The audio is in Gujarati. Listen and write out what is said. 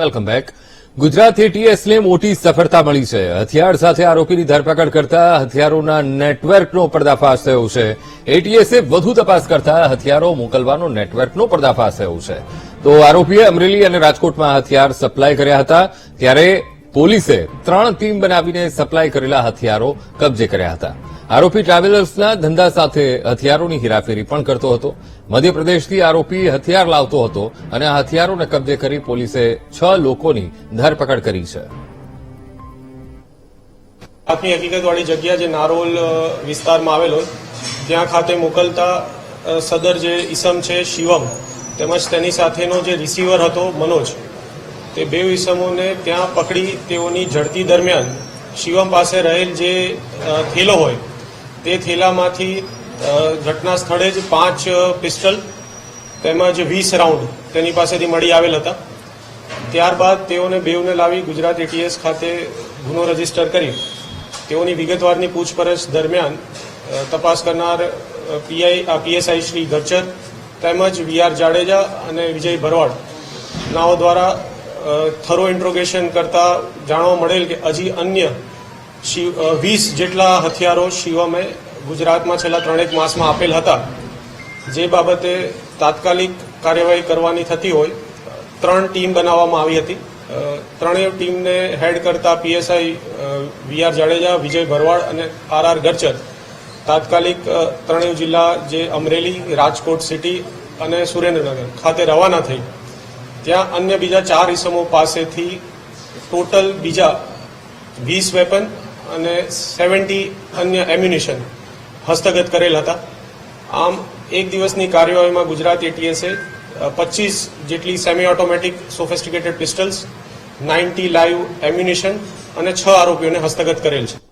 વેલકમ બેક ગુજરાતથી ટીએસને મોટી સફળતા મળી છે. હથિયાર સાથે આરોપીની ધરપકડ કરતા હથિયારોના નેટવર્કનો પર્દાફાશ થયો છે. એટીએસે વધુ તપાસ કરતા હથિયારો મોકલવાનો નેટવર્કનો પર્દાફાશ થયો છે. તો આરોપીએ અમરેલી અને રાજકોટમાં હથિયાર સપ્લાય કર્યા હતા, ત્યારે પોલીસે ત્રણ ટીમ બનાવીને સપ્લાય કરેલા હથિયારો કબજે કર્યા હતા. આરોપી ટ્રાવેલર્સના ધંધા સાથે હથિયારોની હેરાફેરી પણ કરતો હતો. મધ્યપ્રદેશથી આરોપી હથિયાર લાવતો હતો અને આ હથિયારોને કબજે કરી પોલીસે છ લોકોની ધરપકડ કરી છે. આપની હકીકતવાળી જગ્યા જે નારોલ વિસ્તારમાં આવેલો, ત્યાં ખાતે મોકલતા સદર જે ઈસમ છે શિવમ, તેમજ તેની સાથેનો જે રિસીવર હતો મનોજ, તે બે ઈસમોને ત્યાં પકડી તેઓની ઝડપી દરમિયાન શિવમ પાસે રહેલ જે થેલો હોય તે થેલામાંથી ઘટના સ્થળે જ પાંચ પિસ્ટલ તેમજ વીસ રાઉન્ડ તેની પાસેથી મળી આવેલ હતા. ત્યારબાદ તેઓને બેઉને લાવી ગુજરાત એટીએસ ખાતે ગુનો રજિસ્ટર કરી. તેઓની વિગતવારની પૂછપરછ દરમિયાન તપાસ કરનાર પીઆઈ પીએસઆઈ શ્રી ગચ્ચર તેમજ વીઆર જાડેજા અને વિજય ભરવાડ નાઓ દ્વારા થરો ઇન્ટ્રોગેશન કરતા જાણવા મળેલ કે હજી અન્ય વીસ જેટલા હથિયારો શિવમે ગુજરાતમાં છેલ્લા ત્રણેક માસમાં આપેલ હતા. જે બાબતે તાત્કાલિક કાર્યવાહી કરવાની થતી હોય, ત્રણ ટીમ બનાવવામાં આવી હતી. ત્રણેય ટીમને હેડ કરતા પીએસઆઈ વીઆર જાડેજા, વિજય ભરવાડ અને આર આર ગરચર તાત્કાલિક ત્રણેય જિલ્લા જે અમરેલી, રાજકોટ સિટી અને સુરેન્દ્રનગર ખાતે રવાના થઈ. ત્યાં અન્ય બીજા ચાર ઇસમો પાસેથી ટોટલ બીજા વીસ વેપન અને સેવન્ટી અન્ય એમ્યુનિશન હસ્તગત કરેલ હતા. આમ એક દિવસની કાર્યવાહીમાં ગુજરાત એટીએસએ પચીસ જેટલી semi automatic sophisticated pistols ninety live ammunition અને છ આરોપીઓને હસ્તગત કરેલ છે.